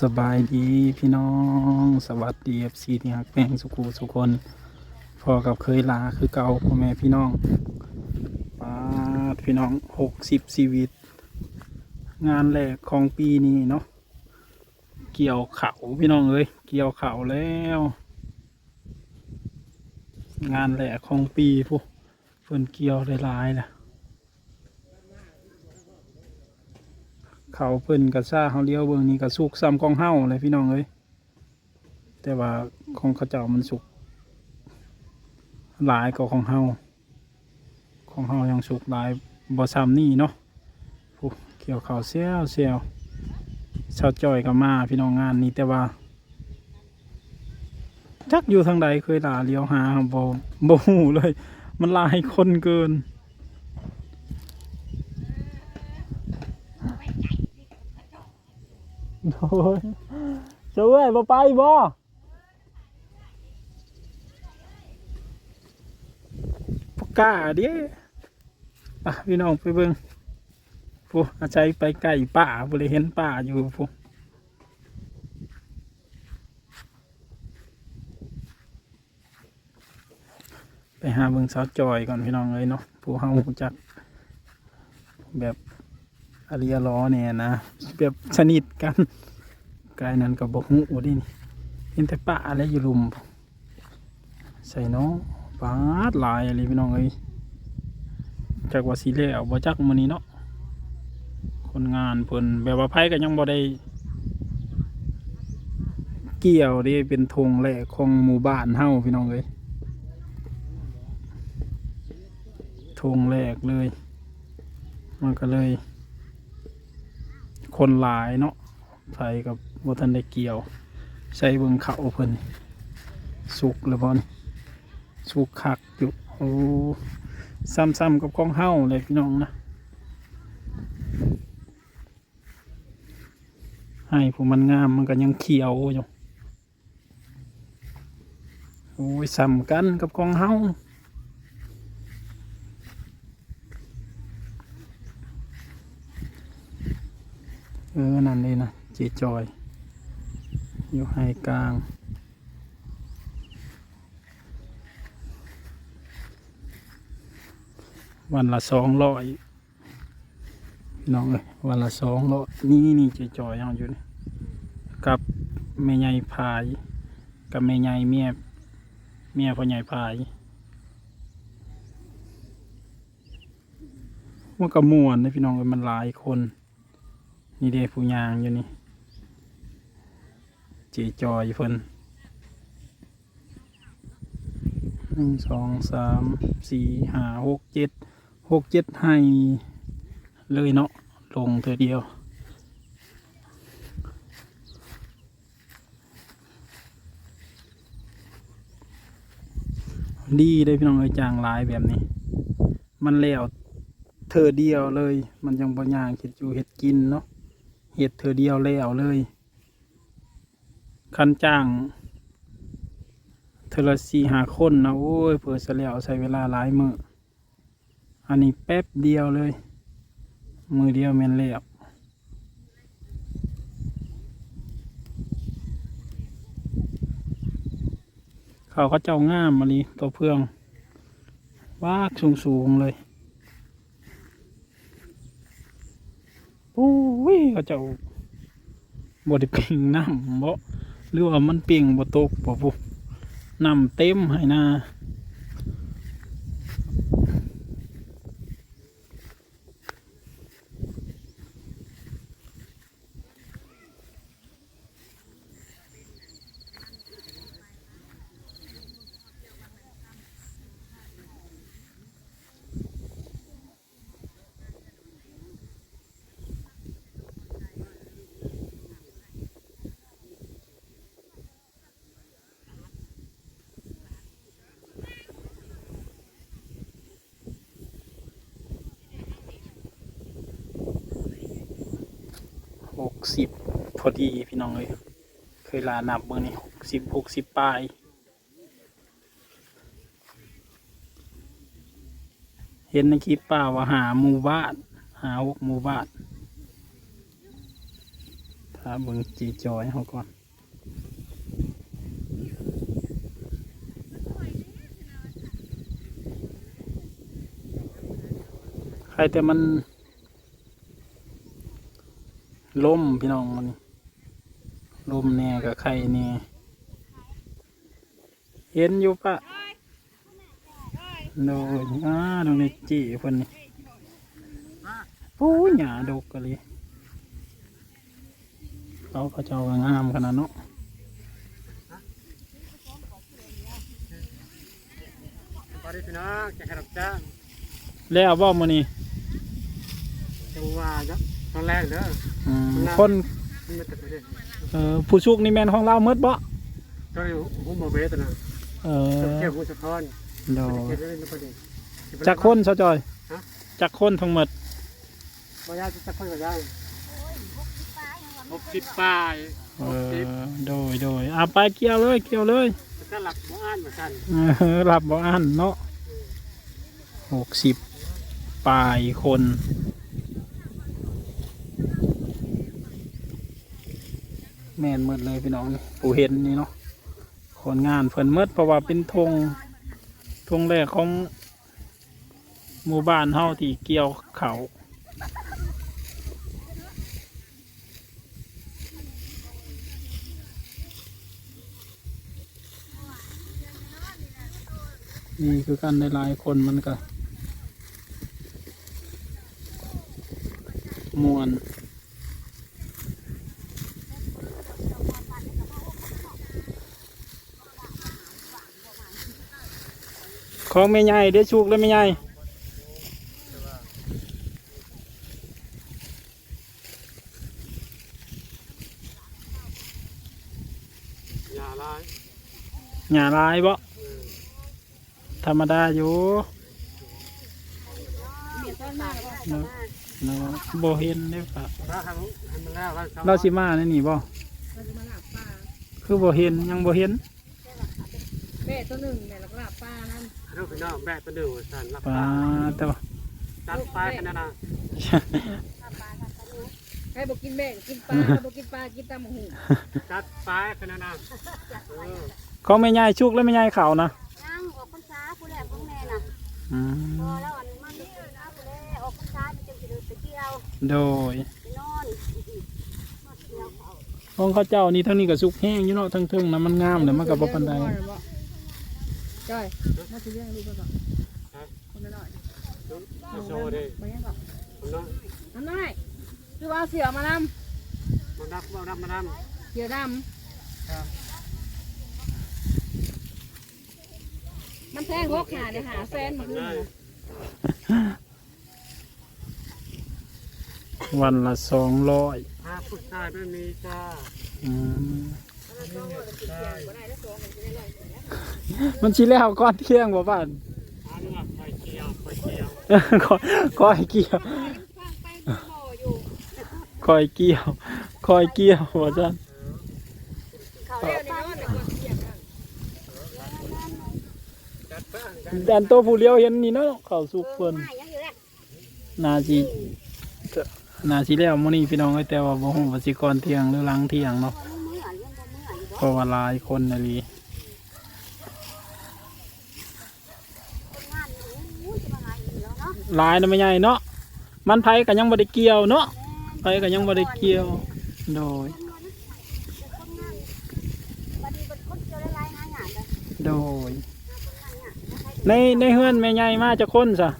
สบายดีพี่น้องสวัสดีเอฟซีที่ฮักแป้งสุกูสุคนพอกับเคยลาคือเก่าพ่อแม่พี่น้องปาดพี่น้องหกสิบชีวิต งานแรกของปีนี้เนาะเกี่ยวเขาพี่น้องเอ้ยเกี่ยวเขาแล้ว งานแรกของปีพวกเพิ่นเกี่ยวได้หลายๆนะ เขาเพิ่นกระซ่าเขาเลี้ยวเบิ่งนี่กระสุกซ้ำกองเฮาเลยพี่น้องเอ้ยแต่ว่าของเขาเจ้ามันสุก หลายกว่าของเฮาของเฮายังสุกหลายบ่ซ้ำนี่เนาะผู้เกี่ยวเขาเสียวเสียวชาวจอยก็มาพี่น้องงานนี้แต่ว่า จักอยู่ทางใดเคยลาเลี้ยวหาบ่บ่ฮู้เลย มันลายคนเกิน โอ้ยเจ้าเอ้ยบ่ไปบ่ปกล้าเดิอะพี่น้องไปเบิ่งผู้อาศัยไปไก่ป่าบ่ได้เห็นป่าอยู่ผู้ไปหาเบิ่งสาวจอยก่อนพี่น้องเลยเนาะผู้เฮาจักแบบ อาริยล้อเนี่ยนะแบบสนิทกันกายนั้นกับบกหูดินี่เห็นแต่ป่าอะไรอยู่ลุม ใส่เน้องปาดลายอะไรพี่น้องเอ้ยจากว่าสีเล่เอาบ่จักมื้อนี้เนาะคนงานเพิ่นแบบว่าไผก็ยังบ่ได้เกี่ยวด้เป็นธงแรกของหมู่บ้านเฮาพี่น้องเอ้ยธงแรกเลย มันก็เลย คนหลายเนาะไผกับบ่ทันได้เกี่ยว ใส่เบิ่งเขาเพิ่นสุกแล้วบ่นี่สุกคักอยู่โอ้ซ้ำๆกับของเฮาเลยพี่น้องนะให้ผู้มันงามมันก็ยังเขียวอยู่โอ้ยซ้ำกันกับของเฮาเออ นั่นเลยนะเจจอย อยู่ให้กลาง วันละสองร้อยน้องเอ้ยวันละสองร้อยนี่นี่เจจอยเอาอยู่นี่กับแม่ใหญ่พาย กับแม่ใหญ่เมียเมียพ่อใหญ่พายมันก็ม่วนนะพี่น้องมันหลายคน นี่เด้ผู้ยางอยู่นี่ เจจอยเพิ่นหนึ่งสองสามสี่ห้าหกเจ็ดหกเจ็ดให้เลยเนาะลงเธอเดียวดีเลยพี่น้องเอ้ยจางลายแบบนี้ มันแล้วเธอเดียวเลย มันยังบ่ย่างเห็ดอยู่เห็ดกินเนาะเห็ดเธอเดียวแล้วเลย คันจ้างเทละสี่หาคนนะโอ้ยเผื่อเสแล้วใช้เวลาหลายมืออันนี้แป๊บเดียวเลย มือเดียวแมนแล้วเขาเขาเจ้าง่ามมาลีตัวเพื่องวากสูงสูงเลยโอ้ยเขาเจ้าบไดเปิงน้ำบ่ หรือว่ามันเปียงบ่ตกบ่ปุ๊น้ำเต็มให้นา หกสิบพอดีพี่น้องเลยเคยลานับเมื่อนี้หกสิบหกสิบปลายเห็นในคลิปป้าว่าหาหมู่บ้านหาหกหมู่บ้านทหาเบิ่งจีจอยเขาก่อนใครแต่มัน ล่มพี่น้องมันล่มแน่กับใครแน่เห็นอยู่ปะโดยอ่าตรงนี้จีเพิ่นนี่โอ้ยหยาดกกะเลยเขาเขาเจ้าก็งามขนาดเนาะสวัสดีพี่น้องแขกรับจ้างแล้วบ่มื้อนี้จังหวะจ้ะ ตอนแรกเด้ออืมครับคนมันไม่ติดไปเลยเอ่อผู้ชุกนี่แม่นของเราหมดบ่ตอนนี้หูมาเวทนะเอแค่อหูสะท้อนโดเก็ยบไว้ในประเด็นจักคนเซาจอยฮะจักคนทั้งหมดบ่ยากจะจักคนก็ได้หกสิบปลายเอหกสิบอโดยโดยอะไปเกี่ยวเลยเกี่ยวเลยก็หลักบ่อ่านเหมือนกันเออรับบ่อันเนาะหกสิบปลายคน แม่นหมดเลยพี่น้องนี่ผู้เห็นนี่เนาะคนงานเพิ่นหมดเพราะว่าเป็นธงธงแรกของหมู่บ้านเฮาที่เกี่ยวเขานี่คือกันหลายๆคนมันก็มวน ของแม่ใหญ่เดี๋ยวชุกแล้วแม่ใหญ่อย่าลายหญ้าลายบ่เออธรรมดาอยู่เนาะเนาะบ่เห็นเด้อครับถ้าทำทำมันแล้วว่าเราสิมาในนี่บ่คือบ่เห็นยังบ่เห็นแม่ตัวหนึ่งแม่หลักหลับป้านั่น ลูกพี่น้องแบกตัวเดือดสั่นรับปลาแต่ว่าจัดไปกันนะนะใครบอกกินแม่กินปลาบอกกินปลากินตำหูจัดไปกันนะนะเออของแม่ใหญ่ชุกแล้วแม่ใหญ่เขานะนั่งออกพรรษาผู้แรกของแม่น่ะอืพอมแล้วอันมันนี่นะผู้แรกออกพรรษามันจะไปเดินไปเที่ยวโดยไปนอนมาเที่ยวเขาของเขาเจ้านี่ทั้งนี้ก็สุกแห้งอยู่เนาะทั้งเทึงนะมันงามแต่มันก็บ่ปานใด จ้อยมาซื้อเรื่องดูก่อนคนละหน่อยโชว์ดิไปยังก่อนมันน้องน้ำน้อยคือว่าเสือมามนันดับมันดับมันดับำเสือดครับำมันแพงหกหาเนี่ยหาแสนมาขึ้นนะวันละสองร้อยถ้าผู้ชายไม่มีจ้าอืม มันชิแล้วก่อนเที่ยงบ่บ้านอันนี้ว่าไฟเกี่ยวไฟเกี่ยวคอยคอยเกี่ยวคอยเกี่ยวคอยเกี่ยวว่าจันเขาเดี๋เรียยวกนี้ป้านอนเดี๋ยวก่อนเสียงกันจัดไปดันตัวผู้เลี้ยวเห็นนี่เนาะเขาสุกเพิ่นไม่ยังอยู่แหละนาสินาสิแล้วมื้อนี้พี่น้องเอ้ยแต่ว่าบ่ฮู้ว่าสิก่อนเที่ยงหรือหลังเที่ยงเนาะพอเมื่อยังบ่เมื่ออยู่เพราะว่าหลายคนน่ะลี คนงานโอ้ยจะมาหาอีกแล้วเนาะ หลายน่ะไม่ใหญ่เนาะมันไผก็ยังบ่ได้เกี่ยวเนาะไผก็ยังบ่ได้เกี่ยวโดยคนงานบัดนี้บัดคนเจอหลายๆหางานเลยโดยในในเฮือนแม่ใหญ่มาจะคนซะ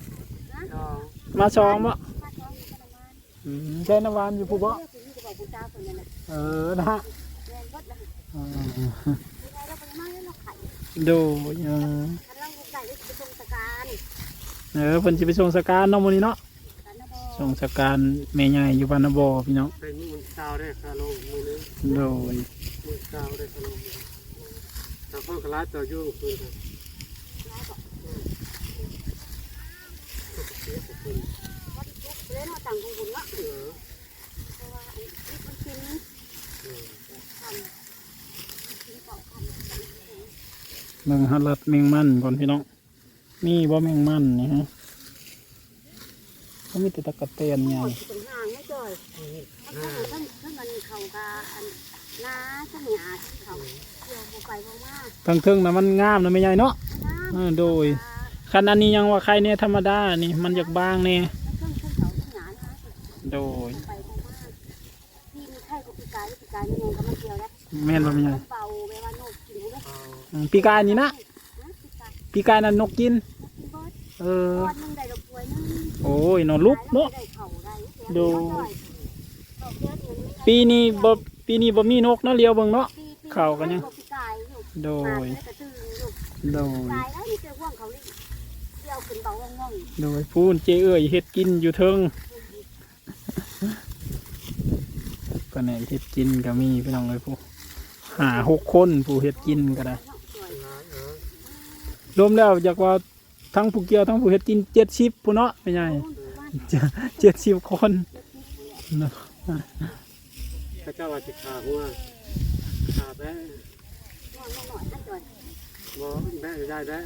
น้องมาสองบ่มาซ้อมกันมาอืมใช่น้ำหวานอยู่ผู้บ่เรื่องนี้จะบอกคุณเจ้าคนนั้นน่ะเออนะฮะแม่นบ่ล่ะอืมยังไงเราก็มาเรื่องเราไข่โดย เออเพิ่นสิไปส่งสการเนาะมื้อนี้เนาะกันนะบ่ส่งสการแม่ใหญ่อยู่บ้านนาบ่อพี่น้องเป็นมือเช้าได้คาลงมือนึงโดยมือเช้าได้คาลงแต่คนกระลาตัวยุ่งคือกันวัดทุกเล่นมาต่างของบุญเนาะเออเพราะว่าอันนี้มันกินเออทำกินเกาะทำเบิ่งหัดลัดแมงมันก่อนพี่น้อง มีบ่แมงมันนี่ฮะเขามีแต่ตะกะเตนใหญ่หมดเป็นห่างไม่จ่อยมันก็ท่านท่านมันเขาก็อันน้าเสนียที่เขาเกี่ยวบ่ไปบ่มาทั้งเทิงนะมันงามนะไม่ใหญ่เนาะน้าเออโดยคันอันนี้ยังว่าใครเนี่ยธรรมดานี่มันอยากบางแน่เครื่องเครื่องเขาที่หนานะโดยไปบ่มาพี่มีไข้กับพี่กายพี่กายนี่ไงก็มันเกี่ยวแล้วแม่นบ่ไม่ใหญ่เบาเวลาโนกกินเลยเอาอืมปีกายนี่นะนะพี่กายปีกายนั้นนกกินกิน เบิดเออ ก้อนหนึงได้ดอกบัวหนึงโอ้ยนอนลุกเนาะ ได้เข่าได้ดูเขาเยอะเงินไม่ได้ปีนี้บ่ปีนี้บ่มีนกเนาะเลียวเบิ่งเนาะ ปีปีเข่ากันยังพี่กายอยู่โดมายแล้วก็ตื่นอยู่โดย ตายแล้วนี่เจอห่วงเขาเลยเดี่ยวขึ้นเบาง่องโดยพูนเจเอ้ยเฮ็ดกินอยู่เทิงก็แหนเฮ็ดกินก็มีพี่น้องเอ้ยผู้หาหกคนผู้เฮ็ดกินก็ได้หลายเออรวมแล้วอยากว่า ทั้งผู้เกี่ยวทั้งผู้เฮ็ดกิน70ผู้เนาะไม่ใหญ่70คนเนาะพระเจ้าว่าสิขาหัวขาแบ้บ่แบ้ได้แบ้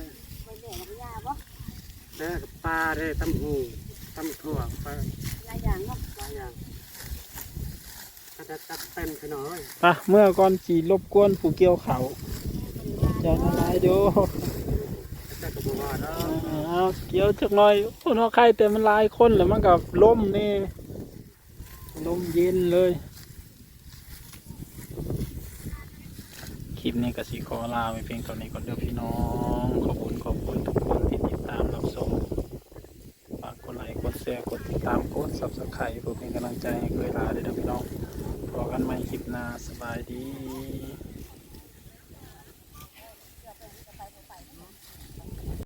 แบ้กับปลาได้ตำหูตำถั่วไปหลายอย่างถ้าจะจัดเต็มขนาดไปเมื่อก่อนสิรบกวนผู้เกี่ยวเขาจะละลายดู เอาเกี่ยวจักหน่อยโอ้เนาะใครแต่มันลายคนแล้วมันก็ล่มนี่ลมเย็นเลย คลิปนี้ก็สิขอลาไปเพียงเท่านี้ก่อนเด้อพี่น้อง ขอบคุณขอบคุณทุกคนที่ติดตามรับชมฝากกดไลค์กดแชร์กดติดตามกด subscribe เพื่อเป็นกำลังใจให้เวลาด้วยเด้อพี่น้องพบกันใหม่คลิปหน้าสบายดี